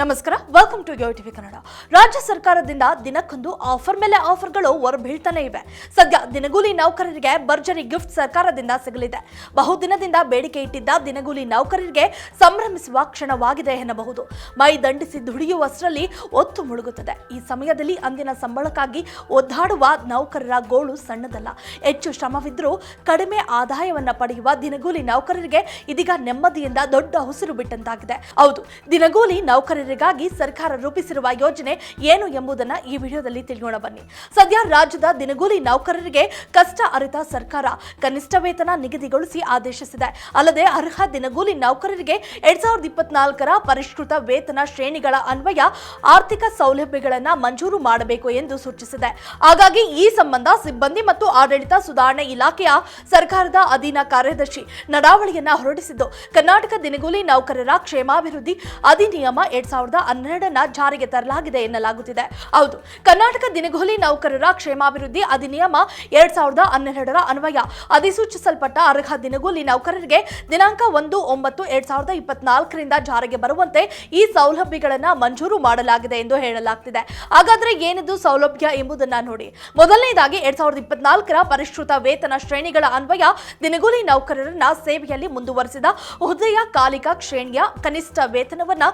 ನಮಸ್ಕಾರ welcome to Yo TV Kannada ರಾಜ್ಯ ಸರ್ಕಾರದಿಂದ ದಿನಕ್ಕೊಂದು ಆಫರ್ ಮೇಲೆ ಆಫರ್ಗಳು ಹೊರಬೀಳ್ತಾನೆ ಇವೆ. ಸದ್ಯ ದಿನಗೂಲಿ ನೌಕರರಿಗೆ ಭರ್ಜರಿ ಗಿಫ್ಟ್ ಸರ್ಕಾರದಿಂದ ಸಿಗಲಿದೆ. ಬಹುದಿನದಿಂದ ಬೇಡಿಕೆ ಇಟ್ಟಿದ್ದ ದಿನಗೂಲಿ ನೌಕರರಿಗೆ ಸಂಭ್ರಮಿಸುವ ಕ್ಷಣವಾಗಿದೆ ಎನ್ನಬಹುದು. ಮೈ ದಂಡಿಸಿ ದುಡಿಯುವಷ್ಟರಲ್ಲಿ ಒತ್ತು ಮುಳುಗುತ್ತದೆ. ಈ ಸಮಯದಲ್ಲಿ ಅಂದಿನ ಸಂಬಳಕ್ಕಾಗಿ ಒದ್ದಾಡುವ ನೌಕರರ ಗೋಳು ಸಣ್ಣದಲ್ಲ. ಹೆಚ್ಚು ಶ್ರಮವಿದ್ದರೂ ಕಡಿಮೆ ಆದಾಯವನ್ನು ಪಡೆಯುವ ದಿನಗೂಲಿ ನೌಕರರಿಗೆ ಇದೀಗ ನೆಮ್ಮದಿಯಿಂದ ದೊಡ್ಡ ಉಸಿರು ಬಿಟ್ಟಂತಾಗಿದೆ. ಹೌದು, ದಿನಗೂಲಿ ನೌಕರರಿಗಾಗಿ ಸರ್ಕಾರ ರೂಪಿಸಿರುವ ಯೋಜನೆ ಏನು ಎಂಬುದನ್ನ ಈ ವಿಡಿಯೋದಲ್ಲಿ ತಿಳಿಯೋಣ ಬನ್ನಿ. ಸದ್ಯ ರಾಜ್ಯದ ದಿನಗೂಲಿ ನೌಕರರಿಗೆ ಕಷ್ಟ ಅರಿತ ಸರ್ಕಾರ ಕನಿಷ್ಠ ವೇತನ ನಿಗದಿಗೊಳಿಸಿ ಆದೇಶಿಸಿದೆ. ಅಲ್ಲದೆ ಅರ್ಹ ದಿನಗೂಲಿ ನೌಕರರಿಗೆ ಎರಡ್ ಸಾವಿರದ ಇಪ್ಪತ್ನಾಲ್ಕರ ಪರಿಷ್ಕೃತ ವೇತನ ಶ್ರೇಣಿಗಳ ಅನ್ವಯ ಆರ್ಥಿಕ ಸೌಲಭ್ಯಗಳನ್ನು ಮಂಜೂರು ಮಾಡಬೇಕು ಎಂದು ಸೂಚಿಸಿದೆ. ಹಾಗಾಗಿ ಈ ಸಂಬಂಧ ಸಿಬ್ಬಂದಿ ಮತ್ತು ಆಡಳಿತ ಸುಧಾರಣೆ ಇಲಾಖೆಯ ಸರ್ಕಾರದ ಅಧೀನ ಕಾರ್ಯದರ್ಶಿ ನಡಾವಳಿಯನ್ನ ಹೊರಡಿಸಿದ್ದು, ಕರ್ನಾಟಕ ದಿನಗೂಲಿ ನೌಕರರ ಕ್ಷೇಮಾಭಿವೃದ್ಧಿ ಅಧಿನಿಯಮ ಎರಡ್ ಸಾವಿರದ ಹನ್ನೆರಡನ್ನ ಜಾರಿಗೆ ತರಲಾಗಿದೆ ಎನ್ನಲಾಗುತ್ತಿದೆ. ಹೌದು, ಕರ್ನಾಟಕ ದಿನಗೂಲಿ ನೌಕರರ ಕ್ಷೇಮಾಭಿವೃದ್ಧಿ ಅಧಿನಿಯಮ ಎರಡ್ ಸಾವಿರದ ಹನ್ನೆರಡರ ಅನ್ವಯ. ಅಧಿಸೂಚಿಸಲ್ಪಟ್ಟ ಅರ್ಹ ದಿನಗೂಲಿ ನೌಕರರಿಗೆ ದಿನಾಂಕ ಒಂದು, ಒಂಬತ್ತು, ಎರಡ್ ಸಾವಿರದ ಇಪ್ಪತ್ನಾಲ್ಕರಿಂದ ಜಾರಿಗೆ ಬರುವಂತೆ ಈ ಸೌಲಭ್ಯಗಳನ್ನ ಮಂಜೂರು ಮಾಡಲಾಗಿದೆ ಎಂದು ಹೇಳಲಾಗ್ತಿದೆ. ಹಾಗಾದ್ರೆ ಏನಿದು ಸೌಲಭ್ಯ ಎಂಬುದನ್ನ ನೋಡಿ. ಮೊದಲನೇದಾಗಿ ಎರಡ್ ಸಾವಿರದ ಇಪ್ಪತ್ನಾಲ್ಕರ ಪರಿಷ್ಕೃತ ವೇತನ ಶ್ರೇಣಿಗಳ ಅನ್ವಯ ದಿನಗೂಲಿ ನೌಕರರನ್ನ ಸೇವೆಯಲ್ಲಿ ಮುಂದುವರೆಸಿದ ಹುದ್ದೆಯ ಕಾಲಿಕ ಶ್ರೇಣಿಯ ಕನಿಷ್ಠ ವೇತನವನ್ನ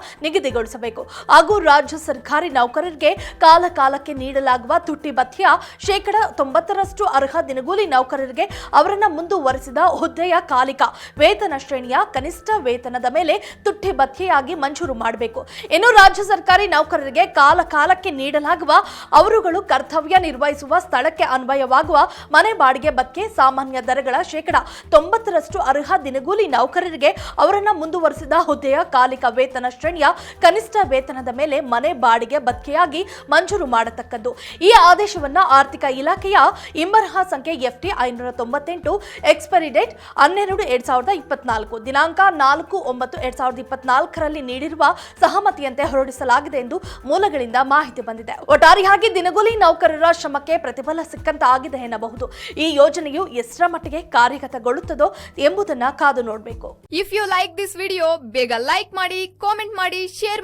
ನಿಗದಿಗೊಳಿಸಬೇಕು ಹಾಗೂ ರಾಜ್ಯ ಸರ್ಕಾರಿ ನೌಕರರಿಗೆ ಕಾಲ ಕಾಲಕ್ಕೆ ನೀಡಲಾಗುವ ತುಟ್ಟಿ ಭತ್ಯ ಶೇಕಡ ತೊಂಬತ್ತರಷ್ಟು ಅರ್ಹ ದಿನಗೂಲಿ ನೌಕರರಿಗೆ ಅವರನ್ನ ಮುಂದುವರೆಸಿದ ಹುದ್ದೆಯ ಕಾಲಿಕ ವೇತನ ಶ್ರೇಣಿಯ ಕನಿಷ್ಠ ವೇತನದ ಮೇಲೆ ತುಟ್ಟಿ ಭತ್ಯೆಯಾಗಿ ಮಂಜೂರು ಮಾಡಬೇಕು. ಇನ್ನು ರಾಜ್ಯ ಸರ್ಕಾರಿ ನೌಕರರಿಗೆ ಕಾಲ ಕಾಲಕ್ಕೆ ನೀಡಲಾಗುವ ಅವರುಗಳು ಕರ್ತವ್ಯ ನಿರ್ವಹಿಸುವ ಸ್ಥಳಕ್ಕೆ ಅನ್ವಯವಾಗುವ ಮನೆ ಬಾಡಿಗೆ ಬಗ್ಗೆ ಸಾಮಾನ್ಯ ದರಗಳ ಶೇಕಡ ತೊಂಬತ್ತರಷ್ಟು ಅರ್ಹ ದಿನಗೂಲಿ ನೌಕರರಿಗೆ ಅವರನ್ನ ಮುಂದುವರೆಸಿದ ಹುದ್ದೆಯ ಕಾಲಿಕ ವೇತನ ಶ್ರೇಣಿಯ ಕನಿಷ್ಠ ವೇತನದ ಮೇಲೆ ಮನೆ ಬಾಡಿಗೆ ಬತ್ತೆಯಾಗಿ ಮಂಜೂರು ಮಾಡತಕ್ಕದ್ದು. ಈ ಆದೇಶವನ್ನ ಆರ್ಥಿಕ ಇಲಾಖೆಯ ಇಂಬರಹ ಸಂಖ್ಯೆ ಎಫ್ಟಿ ಐನೂರ ತೊಂಬತ್ತೆಂಟು, ಎಕ್ಸ್ಪೈರಿ ಡೇಟ್ ಹನ್ನೆರಡು ಎರಡ್ ಸಾವಿರದ ಇಪ್ಪತ್ನಾಲ್ಕು, ದಿನಾಂಕ ನಾಲ್ಕು ಒಂಬತ್ತು ಎರಡ್ ಸಾವಿರದ ಇಪ್ಪತ್ನಾಲ್ಕರಲ್ಲಿ ನೀಡಿರುವ ಸಹಮತಿಯಂತೆ ಹೊರಡಿಸಲಾಗಿದೆ ಎಂದು ಮೂಲಗಳಿಂದ ಮಾಹಿತಿ ಬಂದಿದೆ. ಒಟ್ಟಾರೆಯಾಗಿ ದಿನಗೂಲಿ ನೌಕರರ ಶ್ರಮಕ್ಕೆ ಪ್ರತಿಫಲ ಸಿಕ್ಕಂತ ಆಗಿದೆ ಎನ್ನಬಹುದು. ಈ ಯೋಜನೆಯು ಎಷ್ಟರ ಮಟ್ಟಿಗೆ ಕಾರ್ಯಗತಗೊಳ್ಳುತ್ತದೋ ಎಂಬುದನ್ನ ಕಾದು ನೋಡಬೇಕು. If you like this video ಬೇಗ ಲೈಕ್ ಮಾಡಿ ಕಾಮೆಂಟ್ ಮಾಡಿ ಶೇರ್